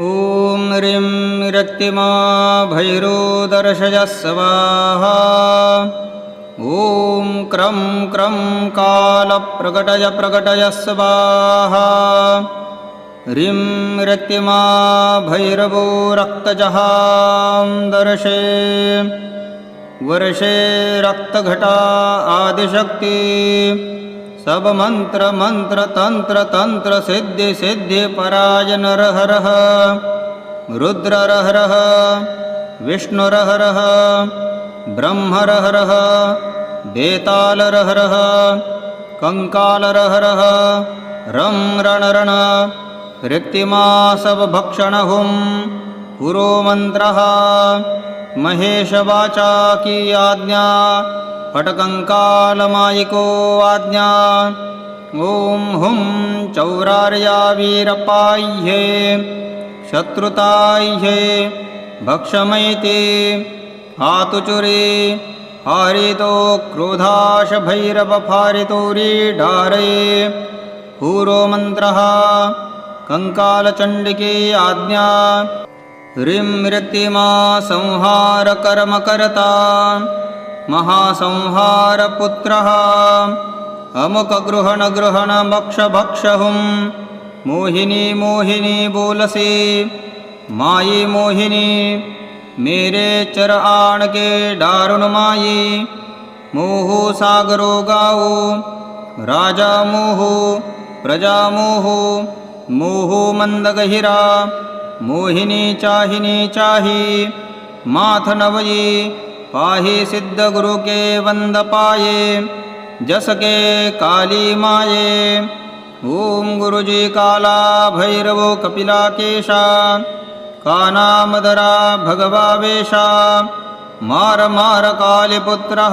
ॐ ह्रीं रक्तिमा भैरोदर्शय स्वाहा ॐ क्रं क्रं कालप्रकटय प्रकटय स्वाहा ह्रीं रक्तिमा भैरवो रक्तजहां दर्शे। वर्षे रक्तघटा आदिशक्ति सब मंत्र मंत्र तंत्र तंत्र सिद्धि सिद्धि पराय नर हर रुद्र रह रह विष्णु रह रह ब्रह्म रह रह बेताल रह रह कंकाल रह रह रं रण रण रिक्तिमा सब भक्षण हुम पुरो मंत्र महेशवाचा की आज्ञा फटकङ्कालमायिको आज्ञा। ॐ हुं चौरार्या वीरपाह्ये शत्रुताह्ये भक्षमैते हातुचुरे हारितो क्रोधाश भैरवफारितोरीढारे पूर्वमन्त्रः कङ्कालचण्डिके आज्ञा। ह्रीं मृत्तिमा संहारकर्मकर्ता महासंहारपुत्रः। अमुकगृहणगृहणभक्षभक्षहुं मोहिनी मोहिनी, बोलसे। माई, मोहिनी, मेरे चर आण के दारुण माई। मोहो, सागरो गाओ राजा, मोहो, प्रजा, मोहो। मोहो, मंदगहिरा। मोहिनी, चाहिनी, चाही। माथ, नवई। पाहि सिद्ध गुरु के वंद पाए जस के काली माये। ओम गुरु जी काला भैरवो कपिला केशा काना मदरा भगवा वेशा मार मार कालीपुत्र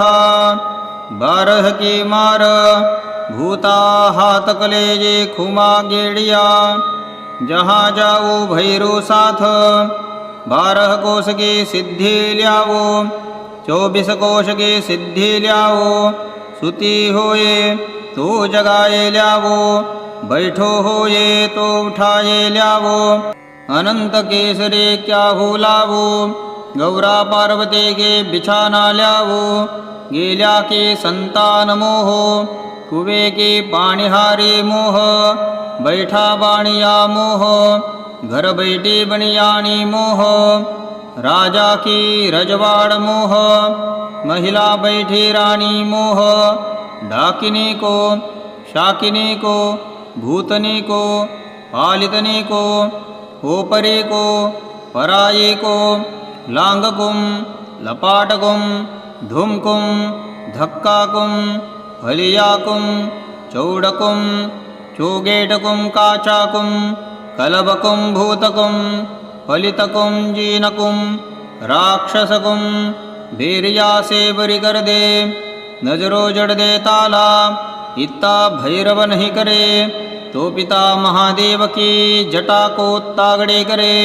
बारह की मार, भूता हाथ कलेजे खुमा गेड़िया। जहाँ जाओ भैरो साथ, बारह कोष की सिद्धि ल्यावो चौबीस कोश की सिद्धि ल्यावो सुती होए तो जगाए ल्यावो बैठो होए तो उठाए ल्यावो अनंत केसरे क्या हो लावो गौरा पार्वती के बिछाना ल्यावो गेल्या के संतान मोह कुवे के पाणिहारी मोह बैठा बाणिया मोह घर बैठी बनियानी मोह राजा की रजवाड़ मोह, महिला बैठी रानी मोह, डाकिनी को, शाकिनी को, भूतनी को, पालितनी को, ओपरी को, पराई को, लांगकुम, लपाटकुम, धुमकुम, धक्काकुम, फलियाकुम, चौडकुम, चोगेटकुम, काचाकुम, कलबकुम, भूतकुम। फलितकुम जीनकुम राक्षसकुम वीरिया से बरी कर दे नजरो जड़ दे ताला, इत्ता भैरव नहीं करे तो पिता महादेव की जटा को तागड़े करे,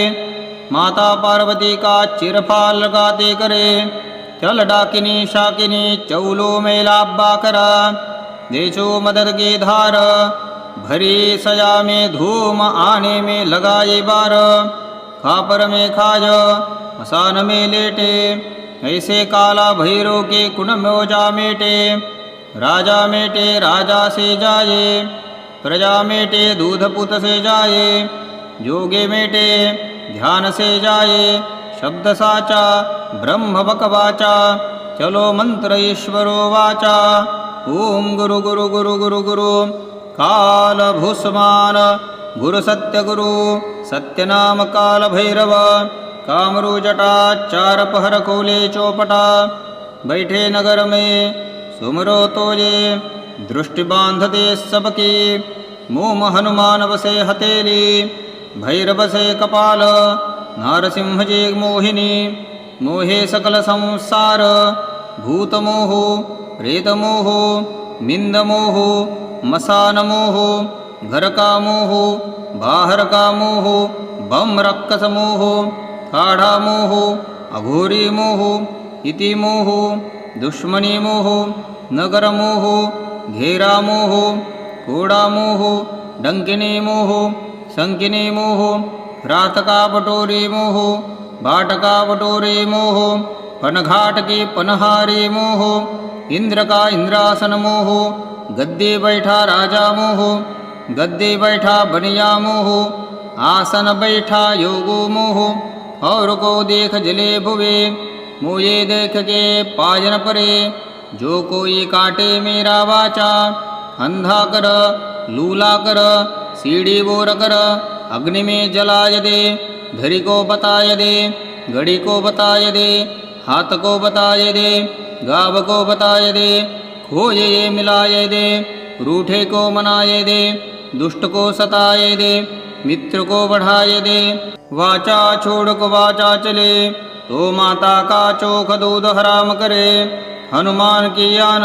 माता पार्वती का चिरफाल लगाते करे, चल डाकिनी शाकिनी चौलो में लाब्बा करा, देशो मदद की धार, भरी सजा में धूम आने में लगाए बार। खापर में खाज मसान में लेटे। ऐसे काला भैरो के कुण मोजा मेटे। राजा मेटे, राजा से जाए। प्रजा मेटे, दूध पुत से जाए। जोगे मेटे, ध्यान से जाए। शब्द साचा, ब्रह्म बकवाचा। चलो मंत्र ईश्वरो वाचा। ओम गुरु गुरु गुरु गुरु गुरु। काल भूस्मान गुरुसत्यगुरु सत्यनामकालभैरव कामरु चोपटा बैठे नगर मे सुमरो तोये दृष्टिबान्धते सबके मोम हनुमानवसे हतेलि भैरवसे कपाल नारसिंहजे मोहिनी मोहे सकलसंसार भूतमोहो प्रेतमोहो मिन्दमोहो मसानमोहो घर का मोह बाहर का मोह बम रक्कस मोह काढ़ा मोह अघोरी मोह इति मोह दुश्मनी मोह नगर मोह घेरा मोह कोड़ा मोह डंकिनी मोह संकिनी मोह रात का बटोरी मोह बाट का बटोरी मोह पनघाट की पनहारी मोह इंद्र का इंद्रासन मोह गद्दे बैठा राजा मोह गद्दे बैठा बनिया मोह, आसन बैठा योगो मोह, और को देख जले भुवे मुझे देख के पाजन परे, जो कोई काटे मेरा वाचा, अंधा कर, लूला कर, सीढ़ी बोर कर, अग्नि में जलाय दे, धरी को बताय दे, घड़ी को बताय दे, हाथ को बताय दे, गाव को बताय दे खोजे ये मिलाए दे, रूठे को मनाए दे दुष्ट को सताए दे मित्र को बढ़ाए दे वाचा छोड़ को वाचा चले तो माता का चोख दूध हराम करे। हनुमान की यान,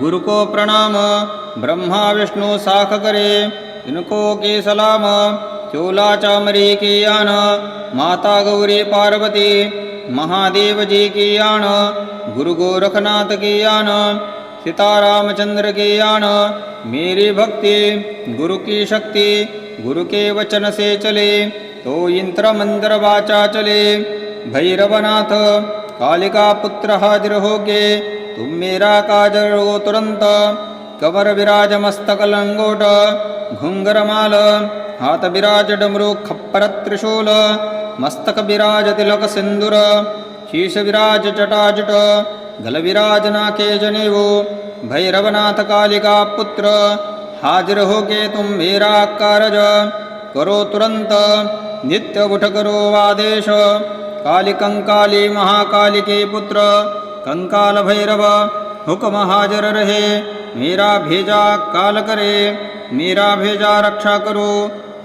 गुरु को प्रणाम, ब्रह्मा विष्णु साख करे। इनको की सलाम, चोला चामरी की यान, माता गौरी पार्वती, महादेव जी की यान, गुरु गोरखनाथ की यान सीतारामचंद्र की यान मेरी भक्ति गुरु की शक्ति गुरु के वचन से चले तो इंत्र मंत्र वाचा चले। भैरवनाथ कालिका पुत्र हाजिर होके तुम मेरा काज रो तुरंत। कमर विराज मस्तक लंगोट घुंगर माल हाथ विराज डमरू खप्पर त्रिशूल मस्तक विराज तिलक सिंदूर शीश विराज जटाजट गल विराज नाके जनेऊ भैरवनाथ कालिका पुत्र हाजिर होके तुम मेरा कारज करो तुरंत नित्य उठ करो आदेश काली कंकाली महाकाली के पुत्र कंकाल भैरव हुक्म हाजिर रहे। मेरा भेजा काल करे मेरा भेजा रक्षा करो।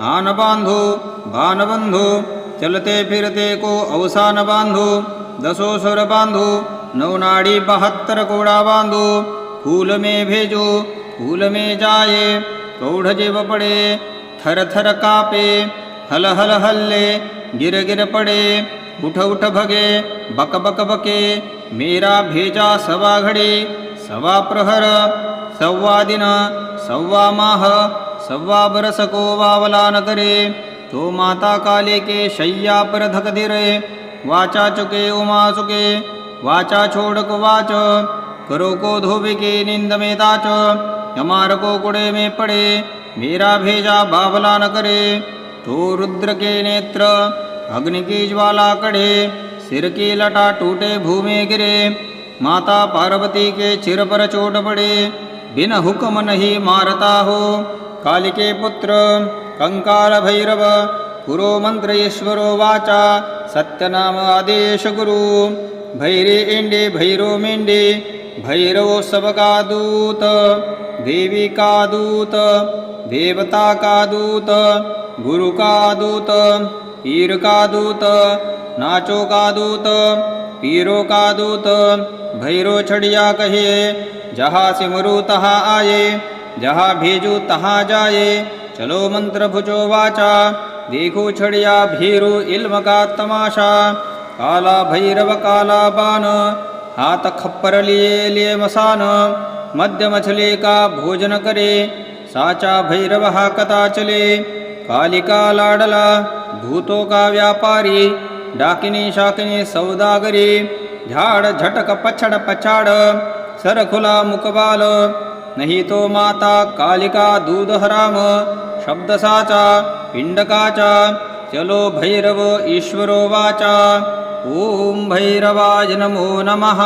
आन बांधो बान बंधो चलते फिरते को अवसान बांधो। दसो सुर बांधो नौ नाड़ी बहत्तर कोड़ा बांधो, फूल में भेजो, फूल में जाए कौढ़ जीव पड़े, थर थर कापे, हल हल हल्ले, गिर गिर पड़े, उठ उठ भगे, बक बक बके, मेरा भेजा सवा घड़ी, सवा प्रहर सव्वा दिन सव्वा माह सव्वा बरस को वावला न करे तो माता काले के शैया पर धक धीरे वाचा चुके, उमा चुके वाचा छोड़ को वाच। करो को धोबे के निंद में ताच हमार को कुड़े में पड़े। मेरा भेजा बावला न करे। तो रुद्र के नेत्र अग्नि की ज्वाला कढ़े सिर की लटा टूटे, भूमि गिरे। माता पार्वती के चिर पर चोट पड़े। बिन हुक्म नहीं मारता हो। काली के पुत्र, कंकाल भैरव पुरो मंत्र ईश्वरो वाचा। सत्य नाम आदेश गुरु। भैरे इंडे भैरो मेंडे, भैरव सबका दूत, देवी का दूत, देवता का दूत, गुरु का दूत, पीर का दूत, नाचो का दूत, पीरो का दूत, भैरो छड़िया कहिए जहाँ सिमरु तहाँ आए, जहाँ भेजू तहाँ जाए, चलो मंत्र भुजो वाचा, देखो छड़िया भीरु इल्म का तमाशा काला भैरव काला बान हाथ खप्पर लिए लिए मसान, मध्य मछली का भोजन करे, साचा भैरव हाकता चले, कालिका लाडला, भूतों का व्यापारी, डाकिनी शाकिनी सौदागरी झाड़ झटक पछड़ पछाड़, सर खुला मुकबाल नहीं तो माता कालिका दूध हराम, शब्द साचा, पिंड काचा, चलो भैरव ईश्वरो वाचा। ओम भैरवाय नमो नमः